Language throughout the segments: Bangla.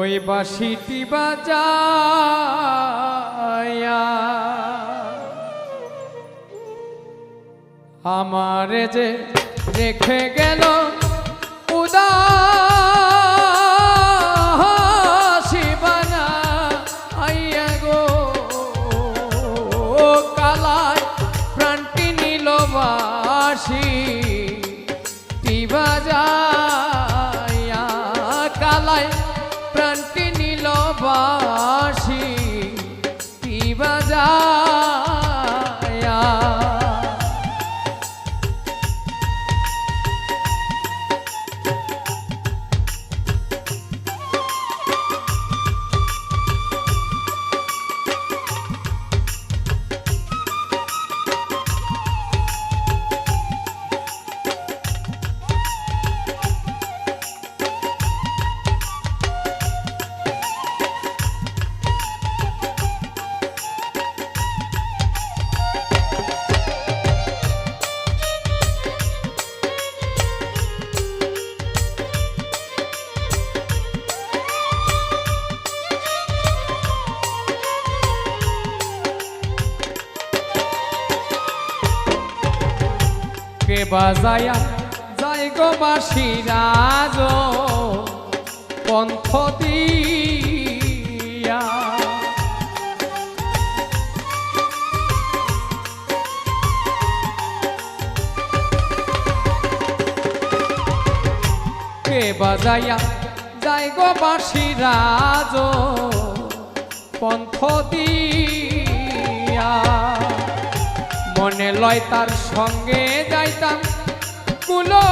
ওই বাসিটি বাজায়া। আমার যে রেখে গেল উদাসী বানা, আইয়া গো, কালায় প্রাণটি নীল বাসি বাজায়া যাই গো বাসি রাজ পন্থ দিয়া। কে বাজায়া যাই গো বাসি রাজ পন্থ দিয়া। মনে লয় তার সঙ্গে যাইতাম কুলো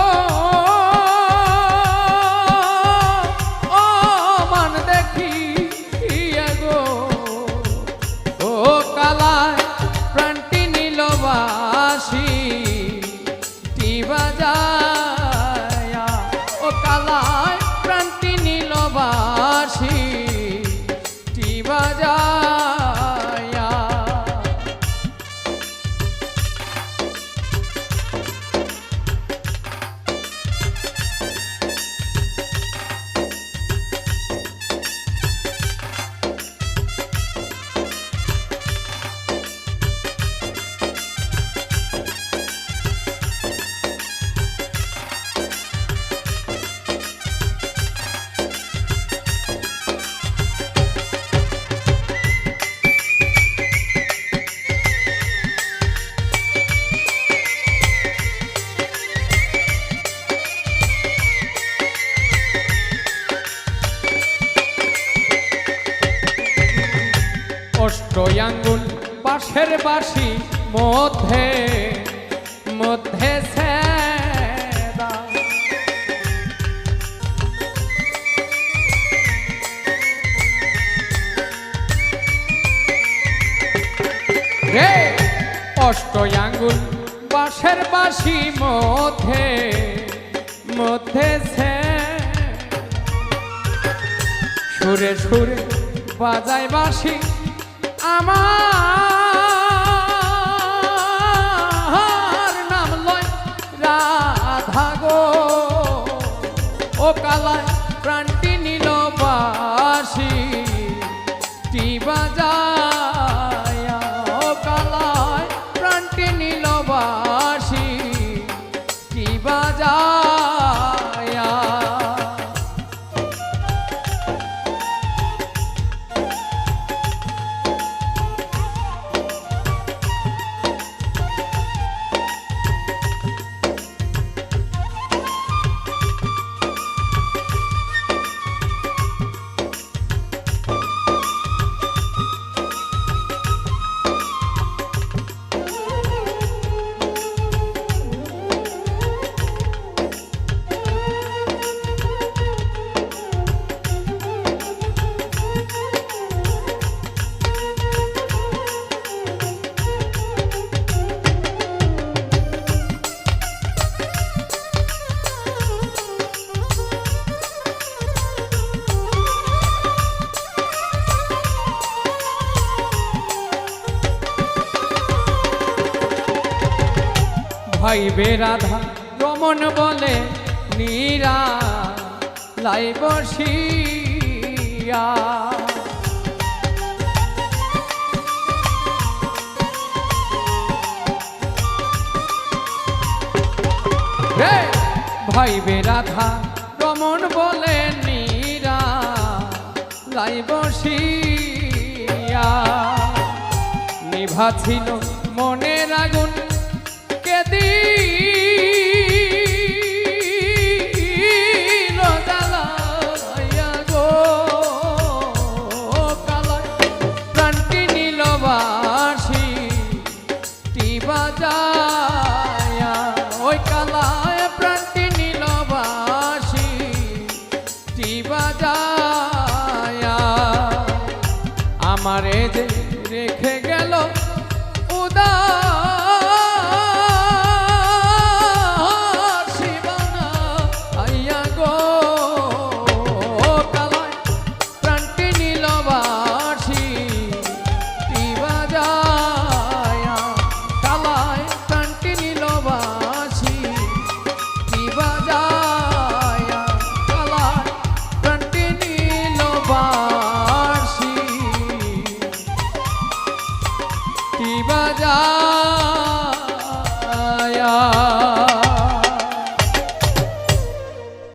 অষ্টয়াঙ্গুল পাশের বাসি মধ্যে মধ্যে ছেদা। রে অষ্টয়াঙ্গুল বাঁশের বাসি মধ্যে মধ্যে। সুরে সুরে বাজায় বাসি আমার নাম লয় ও কালায় ভাইবে রাধা রমন বলে নীরা, লাই বসিয়া হে, ভাইবে রাধা রমন বলে নীরা, লাই বসিয়া নিভা ছিল আমারে রেখে গেল উদা